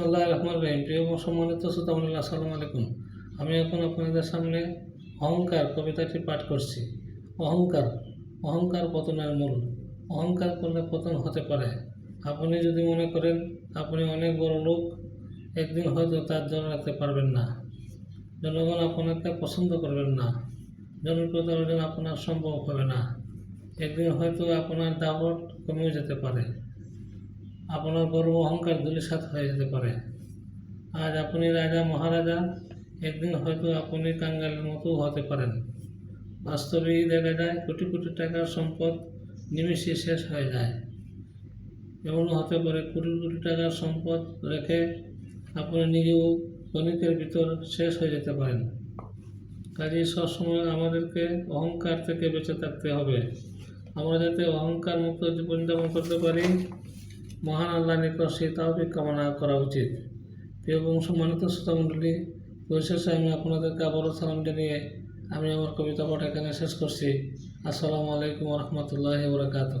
বিসমুল্লাহ রহমান রহিম প্রিয় সম্মানিত শ্রোতামণ্ডলী আসসালামু আলাইকুম। আমি এখন আপনাদের সামনে অহংকার কবিতাটি পাঠ করছি। অহংকার অহংকার পতনের মূল। অহংকার করলে পতন হতে পারে। আপনি যদি মনে করেন আপনি অনেক বড় লোক, একদিন হয়তো তার জন্য রাখতে পারবেন না। জনগণ আপনাকে পছন্দ করবেন না। জনপ্রিয়তা অর্জন আপনার সম্ভব হবে না। একদিন হয়তো আপনার দাবট কমেও যেতে পারে। আপনার গর্ব অহংকার ধূলিসাৎ হয়ে যেতে পারে। আজ আপনি রাজা মহারাজা, একদিন হয়তো আপনি কাঙ্গালের মতো হতে পারেন। বাস্তবেই দেখা যায়, কোটি কোটি টাকার সম্পদ নিমিষে শেষ হয়ে যায়। এমন হতে পারে, কোটি কোটি টাকার সম্পদ রেখে আপনি নিজেও গণিতের ভিতর শেষ হয়ে যেতে পারেন। কাজেই সবসময় আমাদেরকে অহংকার থেকে বেঁচে থাকতে হবে। আমরা যাতে অহংকার মুক্ত জীবনযাপন করতে পারি মহান আল্লাহ নিকট সেই তাওফিক কামনা করা উচিত। প্রিয় এবং সম্মানিত শ্রোতামণ্ডলী, পরিশেষে আমি আপনাদেরকে আবারও সালাম জানিয়ে আমি আমার কবিতা পাঠ এখানে শেষ করছি। আসসালামু আলাইকুম রহমতুল্লাহ বরকাত